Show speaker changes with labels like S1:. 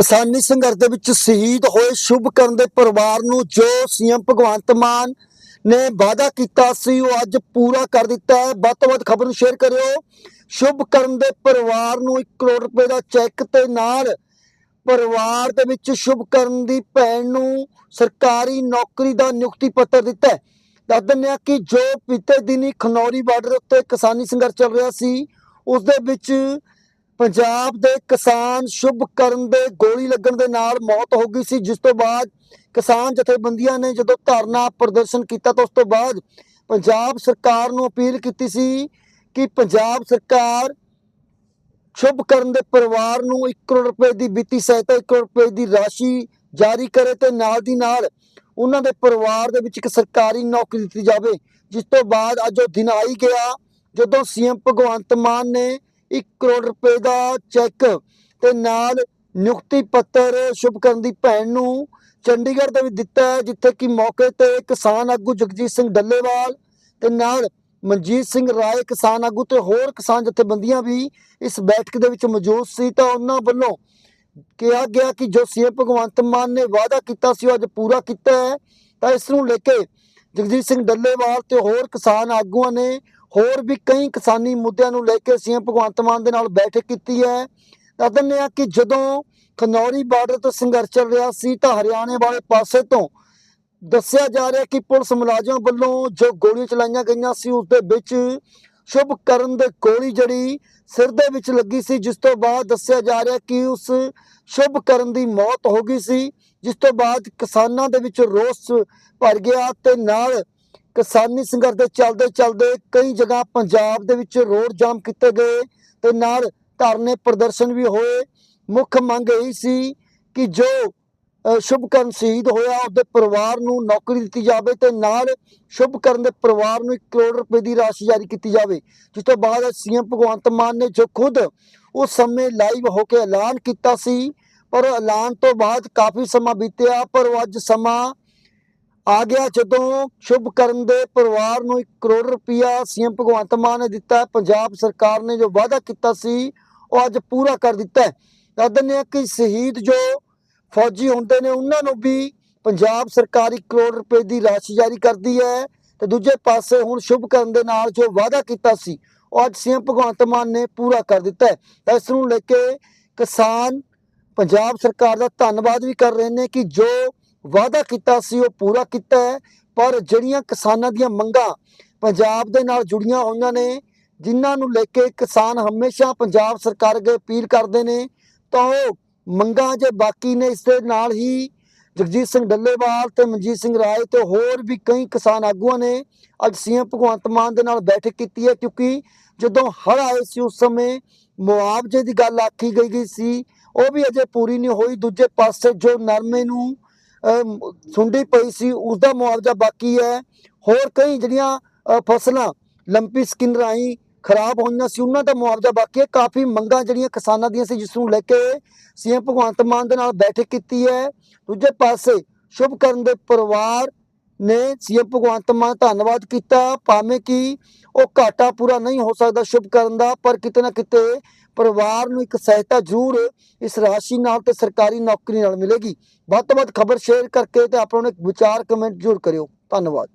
S1: ਕਿਸਾਨੀ ਸੰਘਰਸ਼ ਦੇ ਵਿੱਚ ਸ਼ਹੀਦ ਹੋਏ ਸ਼ੁਭਕਰਨ ਦੇ ਪਰਿਵਾਰ ਨੂੰ ਜੋ ਸੀਐਮ ਭਗਵੰਤ ਮਾਨ ਨੇ ਵਾਅਦਾ ਕੀਤਾ ਸੀ, ਉਹ ਅੱਜ ਪੂਰਾ ਕਰ ਦਿੱਤਾ ਹੈ। ਵੱਧ ਤੋਂ ਵੱਧ ਖਬਰ ਨੂੰ ਸ਼ੇਅਰ ਕਰਿਓ। ਸ਼ੁਭਕਰਨ ਦੇ ਪਰਿਵਾਰ ਨੂੰ 1 ਕਰੋੜ ਰੁਪਏ ਦਾ ਚੈੱਕ ਤੇ ਨਾਲ ਪਰਿਵਾਰ ਦੇ ਵਿੱਚ ਸ਼ੁਭਕਰਨ ਦੀ ਭੈਣ ਨੂੰ ਸਰਕਾਰੀ ਨੌਕਰੀ ਦਾ ਨਿਯੁਕਤੀ ਪੱਤਰ ਦਿੱਤਾ ਹੈ। ਦੱਸ ਦਿੰਦੇ ਹਾਂ ਕਿ ਜੋ ਬੀਤੇ ਦਿਨੀ ਖਨੌਰੀ ਬਾਰਡਰ ਉੱਤੇ ਕਿਸਾਨੀ ਸੰਘਰਸ਼ ਚੱਲ ਰਿਹਾ ਸੀ, ਉਸ ਦੇ ਵਿੱਚ ਪੰਜਾਬ ਦੇ ਕਿਸਾਨ ਸ਼ੁਭਕਰਨ ਦੇ ਗੋਲੀ ਲੱਗਣ ਦੇ ਨਾਲ ਮੌਤ ਹੋ ਗਈ ਸੀ, ਜਿਸ ਤੋਂ ਬਾਅਦ ਕਿਸਾਨ ਜਥੇਬੰਦੀਆਂ ਨੇ ਜਦੋਂ ਧਰਨਾ ਪ੍ਰਦਰਸ਼ਨ ਕੀਤਾ ਤਾਂ ਉਸ ਤੋਂ ਬਾਅਦ ਪੰਜਾਬ ਸਰਕਾਰ ਨੂੰ ਅਪੀਲ ਕੀਤੀ ਸੀ ਕਿ ਪੰਜਾਬ ਸਰਕਾਰ ਸ਼ੁਭਕਰਨ ਦੇ ਪਰਿਵਾਰ ਨੂੰ 1 ਕਰੋੜ ਰੁਪਏ ਦੀ ਵਿੱਤੀ ਸਹਾਇਤਾ 1 ਕਰੋੜ ਰੁਪਏ ਦੀ ਰਾਸ਼ੀ ਜਾਰੀ ਕਰੇ ਤੇ ਨਾਲ ਦੀ ਨਾਲ ਉਹਨਾਂ ਦੇ ਪਰਿਵਾਰ ਦੇ ਵਿੱਚ ਇੱਕ ਸਰਕਾਰੀ ਨੌਕਰੀ ਦਿੱਤੀ ਜਾਵੇ, ਜਿਸ ਤੋਂ ਬਾਅਦ ਅੱਜ ਉਹ ਦਿਨ ਆਈ ਗਿਆ, ਜਦੋਂ ਸੀਐਮ ਭਗਵੰਤ ਮਾਨ ਨੇ 1 ਕਰੋੜ ਰੁਪਏ ਦਾ ਚੈੱਕ ਤੇ ਨਾਲ ਨਿਯੁਕਤੀ ਪੱਤਰ ਸ਼ੁਭਕਰਨ ਦੀ ਭੈਣ ਨੂੰ ਚੰਡੀਗੜ੍ਹ ਦੇ ਵਿੱਚ ਦਿੱਤਾ ਜਿੱਥੇ ਕਿ ਮੌਕੇ ਤੇ ਕਿਸਾਨ ਆਗੂ ਜਗਜੀਤ ਸਿੰਘ ਡੱਲੇਵਾਲ ਤੇ ਨਾਲ ਮਨਜੀਤ ਸਿੰਘ ਰਾਏ ਕਿਸਾਨ ਆਗੂ ਤੇ ਹੋਰ ਕਿਸਾਨ ਜਥੇਬੰਦੀਆਂ ਵੀ ਇਸ ਬੈਠਕ ਦੇ ਵਿੱਚ ਮੌਜੂਦ ਸੀ। ਤਾਂ ਉਹਨਾਂ ਵੱਲੋਂ ਕਿਹਾ ਗਿਆ ਕਿ ਜੋ ਸੀਐਮ ਭਗਵੰਤ ਮਾਨ ਨੇ ਵਾਅਦਾ ਕੀਤਾ ਸੀ, ਉਹ ਅੱਜ ਪੂਰਾ ਕੀਤਾ ਹੈ। ਤਾਂ ਇਸ ਨੂੰ ਲੈ ਕੇ ਜਗਜੀਤ ਸਿੰਘ ਡੱਲੇਵਾਲ ਤੇ ਹੋਰ ਕਿਸਾਨ ਆਗੂਆਂ ਨੇ ਹੋਰ ਵੀ ਕਈ ਕਿਸਾਨੀ ਮੁੱਦਿਆਂ ਨੂੰ ਲੈ ਕੇ ਸੀਐਮ ਭਗਵੰਤ ਮਾਨ ਦੇ ਨਾਲ ਬੈਠਕ ਕੀਤੀ ਹੈ। ਦੱਸ ਦਿੰਦੇ ਹਾਂ ਕਿ ਜਦੋਂ ਖਨੌਰੀ ਬਾਰਡਰ ਤੋਂ ਸੰਘਰਸ਼ ਚੱਲ ਰਿਹਾ ਸੀ ਤਾਂ ਹਰਿਆਣੇ ਵਾਲੇ ਪਾਸੇ ਤੋਂ ਦੱਸਿਆ ਜਾ ਰਿਹਾ ਕਿ ਪੁਲਿਸ ਮੁਲਾਜ਼ਮਾਂ ਵੱਲੋਂ ਜੋ ਗੋਲੀਆਂ ਚਲਾਈਆਂ ਗਈਆਂ ਸੀ, ਉਸ ਦੇ ਵਿੱਚ ਸ਼ੁਭਕਰਨ ਦੇ ਗੋਲੀ ਜਿਹੜੀ ਸਿਰ ਦੇ ਵਿੱਚ ਲੱਗੀ ਸੀ, ਜਿਸ ਤੋਂ ਬਾਅਦ ਦੱਸਿਆ ਜਾ ਰਿਹਾ ਕਿ ਉਸ ਸ਼ੁਭਕਰਨ ਦੀ ਮੌਤ ਹੋ ਗਈ ਸੀ, ਜਿਸ ਤੋਂ ਬਾਅਦ ਕਿਸਾਨਾਂ ਦੇ ਵਿੱਚ ਰੋਸ ਭਰ ਗਿਆ ਤੇ ਨਾਲ ਕਿਸਾਨੀ ਸੰਘਰਸ਼ ਦੇ ਚੱਲਦੇ ਚੱਲਦੇ ਕਈ ਜਗ੍ਹਾ ਪੰਜਾਬ ਦੇ ਵਿੱਚ ਰੋਡ ਜਾਮ ਕੀਤੇ ਗਏ ਤੇ ਨਾਲ ਧਰਨੇ ਪ੍ਰਦਰਸ਼ਨ ਵੀ ਹੋਏ। ਮੁੱਖ ਮੰਗ ਇਹੀ ਸੀ ਕਿ ਜੋ ਅ, ਸ਼ੁਭਕਰਨ ਸ਼ਹੀਦ ਹੋਇਆ ਉਹਦੇ ਪਰਿਵਾਰ ਨੂੰ ਨੌਕਰੀ ਦਿੱਤੀ ਜਾਵੇ ਤੇ ਨਾਲ ਸ਼ੁਭਕਰਨ ਦੇ ਪਰਿਵਾਰ ਨੂੰ 1 ਕਰੋੜ ਰੁਪਏ ਦੀ ਰਾਸ਼ੀ ਜਾਰੀ ਕੀਤੀ ਜਾਵੇ। ਜਿਸ ਤੋਂ ਬਾਅਦ ਸੀਐਮ ਭਗਵੰਤ ਮਾਨ ਨੇ ਜੋ ਖੁਦ ਉਸ ਸਮੇਂ ਲਾਈਵ ਹੋ ਕੇ ਐਲਾਨ ਕੀਤਾ ਸੀ ਪਰ ਐਲਾਨ ਤੋਂ ਬਾਅਦ ਕਾਫੀ ਸਮਾਂ ਬੀਤਿਆ ਪਰ ਉਹ ਅੱਜ ਸਮਾਂ ਆ ਗਿਆ ਜਦੋਂ ਸ਼ੁਭਕਰਨ ਦੇ ਪਰਿਵਾਰ ਨੂੰ 1 ਕਰੋੜ ਰੁਪਇਆ ਸੀਐਮ ਭਗਵੰਤ ਮਾਨ ਨੇ ਦਿੱਤਾ। ਪੰਜਾਬ ਸਰਕਾਰ ਨੇ ਜੋ ਵਾਅਦਾ ਕੀਤਾ ਸੀ, ਉਹ ਅੱਜ ਪੂਰਾ ਕਰ ਦਿੱਤਾ ਹੈ। ਦੱਸ ਦਿੰਦੇ ਹਾਂ ਕਿ ਸ਼ਹੀਦ ਜੋ ਫੌਜੀ ਹੁੰਦੇ ਨੇ, ਉਹਨਾਂ ਨੂੰ ਵੀ ਪੰਜਾਬ ਸਰਕਾਰ 1 ਕਰੋੜ ਰੁਪਏ ਦੀ ਰਾਸ਼ੀ ਜਾਰੀ ਕਰਦੀ ਹੈ। ਤੇ ਦੂਜੇ ਪਾਸੇ ਹੁਣ ਸ਼ੁਭਕਰਨ ਦੇ ਨਾਲ ਜੋ ਵਾਅਦਾ ਕੀਤਾ ਸੀ, ਉਹ ਅੱਜ ਸੀਐਮ ਭਗਵੰਤ ਮਾਨ ਨੇ ਪੂਰਾ ਕਰ ਦਿੱਤਾ ਹੈ। ਇਸ ਨੂੰ ਲੈ ਕੇ ਕਿਸਾਨ ਪੰਜਾਬ ਸਰਕਾਰ ਦਾ ਧੰਨਵਾਦ ਵੀ ਕਰ ਰਹੇ ਨੇ ਕਿ ਜੋ ਵਾਅਦਾ ਕੀਤਾ ਸੀ, ਉਹ ਪੂਰਾ ਕੀਤਾ ਹੈ, ਪਰ ਜਿਹੜੀਆਂ ਕਿਸਾਨਾਂ ਦੀਆਂ ਮੰਗਾਂ ਪੰਜਾਬ ਦੇ ਨਾਲ ਜੁੜੀਆਂ ਹੋਈਆਂ ਨੇ, ਜਿਨ੍ਹਾਂ ਨੂੰ ਲੈ ਕੇ ਕਿਸਾਨ ਹਮੇਸ਼ਾ ਪੰਜਾਬ ਸਰਕਾਰ ਅੱਗੇ ਅਪੀਲ ਕਰਦੇ ਨੇ, ਤਾਂ ਉਹ ਮੰਗਾਂ ਜੇ ਬਾਕੀ ਨੇ, ਇਸ ਦੇ ਨਾਲ ਹੀ ਜਗਜੀਤ ਸਿੰਘ ਡੱਲੇਵਾਲ ਤੇ ਮਨਜੀਤ ਸਿੰਘ ਰਾਏ ਤੇ ਹੋਰ ਵੀ ਕਈ ਕਿਸਾਨ ਆਗੂਆਂ ਨੇ ਅੱਜ ਸੀਐਮ ਭਗਵੰਤ ਮਾਨ ਦੇ ਨਾਲ ਬੈਠਕ ਕੀਤੀ ਹੈ, ਕਿਉਂਕਿ ਜਦੋਂ ਹੜ੍ਹ ਆਏ ਸੀ, ਉਸ ਸਮੇਂ ਮੁਆਵਜ਼ੇ ਦੀ ਗੱਲ ਆਖੀ ਗਈ ਗਈ ਸੀ, ਉਹ ਵੀ ਅਜੇ ਪੂਰੀ ਨਹੀਂ ਹੋਈ, ਦੂਜੇ ਪਾਸੇ ਜੋ ਨਰਮੇ ਨੂੰ ਸੁੰਡੀ ਪਈ ਸੀ ਉਸ ਦਾ ਮੁਆਵਜ਼ਾ ਬਾਕੀ ਹੈ। ਹੋਰ ਕਈ ਜਿਹੜੀਆਂ ਫਸਲਾਂ ਲੰਪੀ ਸਕਿਨ ਰਾਹੀਂ ਖਰਾਬ ਹੋਈਆਂ ਸੀ, ਉਹਨਾਂ ਦਾ ਮੁਆਵਜ਼ਾ ਬਾਕੀ ਹੈ। ਕਾਫੀ ਮੰਗਾਂ ਜਿਹੜੀਆਂ ਕਿਸਾਨਾਂ ਦੀਆਂ ਸੀ, ਜਿਸ ਨੂੰ ਲੈ ਕੇ ਸੀਐਮ ਭਗਵੰਤ ਮਾਨ ਦੇ ਨਾਲ ਬੈਠਕ ਕੀਤੀ ਹੈ। ਦੂਜੇ ਪਾਸੇ ਸ਼ੁਭਕਰਨ ਦੇ ਪਰਿਵਾਰ ਨੇ ਸੀਐਮ ਭਗਵੰਤ ਮਾਨ ਧੰਨਵਾਦ ਕੀਤਾ, ਭਾਵੇਂ ਕਿ ਉਹ ਘਾਟਾ ਪੂਰਾ ਨਹੀਂ ਹੋ ਸਕਦਾ ਸ਼ੁਭ ਕਰਨ ਦਾ, ਪਰ ਕਿਤੇ ਨਾ ਕਿਤੇ ਪਰਿਵਾਰ ਨੂੰ ਇੱਕ ਸਹਾਇਤਾ ਜ਼ਰੂਰ ਇਸ ਰਾਸ਼ੀ ਨਾਲ ਤੇ ਸਰਕਾਰੀ ਨੌਕਰੀ ਨਾਲ ਮਿਲੇਗੀ। ਵੱਧ ਤੋਂ ਵੱਧ ਖਬਰ ਸ਼ੇਅਰ ਕਰਕੇ ਤੇ ਆਪਣਾ ਵਿਚਾਰ ਕਮੈਂਟ ਜ਼ਰੂਰ ਕਰਿਓ। ਧੰਨਵਾਦ।